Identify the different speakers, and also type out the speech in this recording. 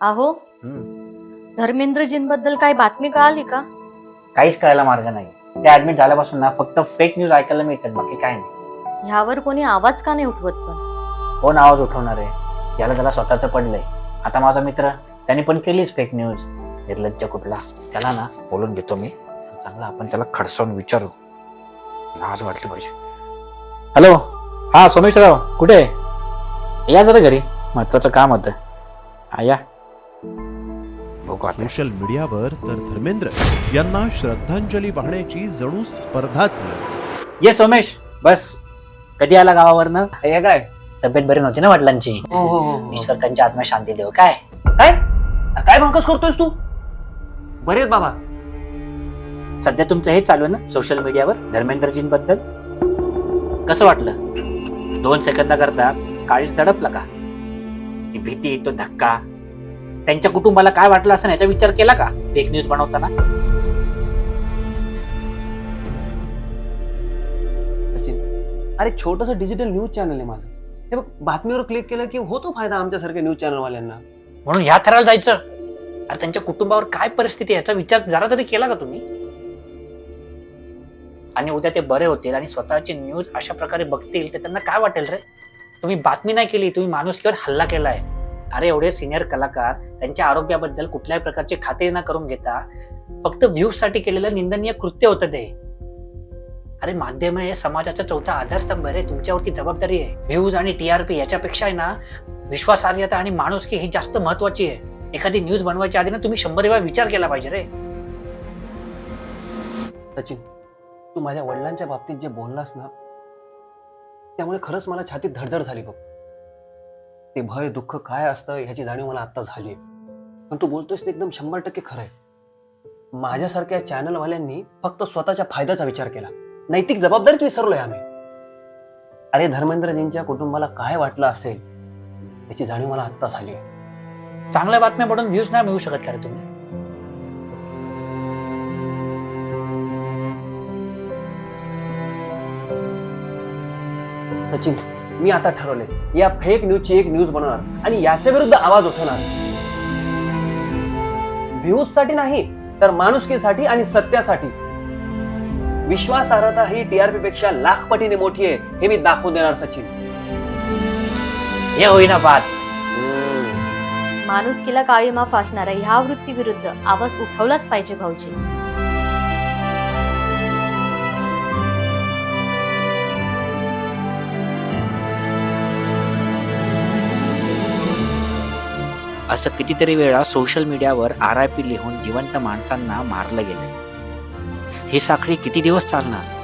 Speaker 1: अहो
Speaker 2: हम्म.
Speaker 1: धर्मेंद्रजींबद्दल काही बातमी कळाली का?
Speaker 2: काहीच कळायला मार्ग नाही. ते ऍडमिट झाल्यापासून ना फक्त फेक न्यूज ऐकायला मिळतात बाकी काय नाही.
Speaker 1: ह्यावर कोणी आवाज का नाही उठवत पण?
Speaker 2: कोण आवाज उठवणार आहे? याला त्याला स्वतःच पडलंय. आता माझा मित्र त्यांनी पण केलीच फेक न्यूज निर्लज्ज कुठला त्याला ना बोलून घेतो मी. चांगला आपण त्याला खडसावून विचारू. लाज वाटली पाहिजे. हॅलो हा सोमेशराव कुठे आहे? या जरा घरी. महत्वाचं काम होतं. हा या.
Speaker 3: सोशल मीडियावर तर धर्मेंद्र यांना श्रद्धांजली वाहण्याची जणू स्पर्धाच.
Speaker 2: ये सोमेश बस. कधी आला गावावरनं?
Speaker 4: हे काय?
Speaker 2: तब्येत बरी नव्हती ना वडिलांची?
Speaker 4: हो हो हो, हो.
Speaker 2: ईश्वर त्यांची आत्मा शांती देव काय?
Speaker 4: काय? काय भंकस करतोयस तू? बरे आहेत बाबा.
Speaker 2: सध्या तुमचं हे चालू आहे ना सोशल मीडियावर धर्मेंद्रजींबद्दल? कसं वाटलं? दोन सेकंदाकरता काळीच दडपला का? ती भीती तो धक्का त्यांच्या कुटुंबाला काय वाटलं असं याचा विचार केला का? फेक न्यूज बनवताना?
Speaker 4: सचिन अरे छोटस डिजिटल न्यूज चॅनल आहे माझं. हे बघ बातमीवर क्लिक केलं की होतो फायदा आमच्यासारख्या न्यूज चॅनल वाल्यांना
Speaker 2: म्हणून ह्या थराला जायचं. अरे त्यांच्या कुटुंबावर काय परिस्थिती आहे याचा विचार जरा तरी केला का तुम्ही? आणि उद्या ते बरे होतील आणि स्वतःची न्यूज अशा प्रकारे बघतील तर त्यांना काय वाटेल रे? तुम्ही बातमी नाही केली तुम्ही माणुसकीवर हल्ला केलाय. अरे एवढे सिनियर कलाकार त्यांच्या आरोग्याबद्दल कुठल्याही प्रकारची खात्री न करून घेता फक्त व्ह्यूजसाठी केलेलं निंदनीय कृत्य होतं ते. अरे माध्यम हे समाजाचा चौथा आधारस्तंभ आहे रे तुमच्यावरती जबाबदारी आहे. व्ह्यूज आणि टी आर पी याच्यापेक्षा आहे ना विश्वासार्हता आणि माणुसकी ही जास्त महत्वाची आहे. एखादी न्यूज बनवायच्या आधी ना तुम्ही शंभर वेळा विचार केला पाहिजे रे.
Speaker 4: सचिन तू माझ्या वडिलांच्या बाबतीत जे बोललास ना त्यामुळे खरंच मला छातीत धडधड झाली बघ. ते भय दुःख काय असतं ह्याची जाणीव मला आता झाली पण तू बोलतोयस ते एकदम शंभर टक्के खरं आहे माझ्यासारख्या चॅनलवाल्यांनी फक्त स्वतःच्या फायद्याचा विचार केला. नैतिक जबाबदारीच विसरलोय आम्ही. अरे धर्मेंद्रजींच्या कुटुंबाला काय वाटलं असेल याची जाणीव मला आत्ता झाली आहे
Speaker 2: चांगल्या बातम्या पडून व्ह्यूज नाही मिळू शकत का रे तुम्ही?
Speaker 4: सचिन मी आता ठरवले या फेक न्यूजची एक न्यूज बनवणार आणि याच्या विरुद्ध आवाज उठवणार. व्ह्यूजसाठी नाही तर माणुसकीसाठी आणि सत्यासाठी. विश्वासार्हता ही टीआरपी पेक्षा लाख पटीने मोठी आहे हे मी दाखवून देणार सचिन.
Speaker 2: हे होईना बात
Speaker 1: माणुसकीला काळीमा फासणाऱ्या ह्या वृत्तीविरुद्ध आवाज उठवलाच पाहिजे भाऊजी.
Speaker 2: असं कितीतरी वेळा सोशल मीडियावर आर आय पी लिहून जिवंत माणसांना मारलं गेलं ही साखळी किती दिवस चालणार?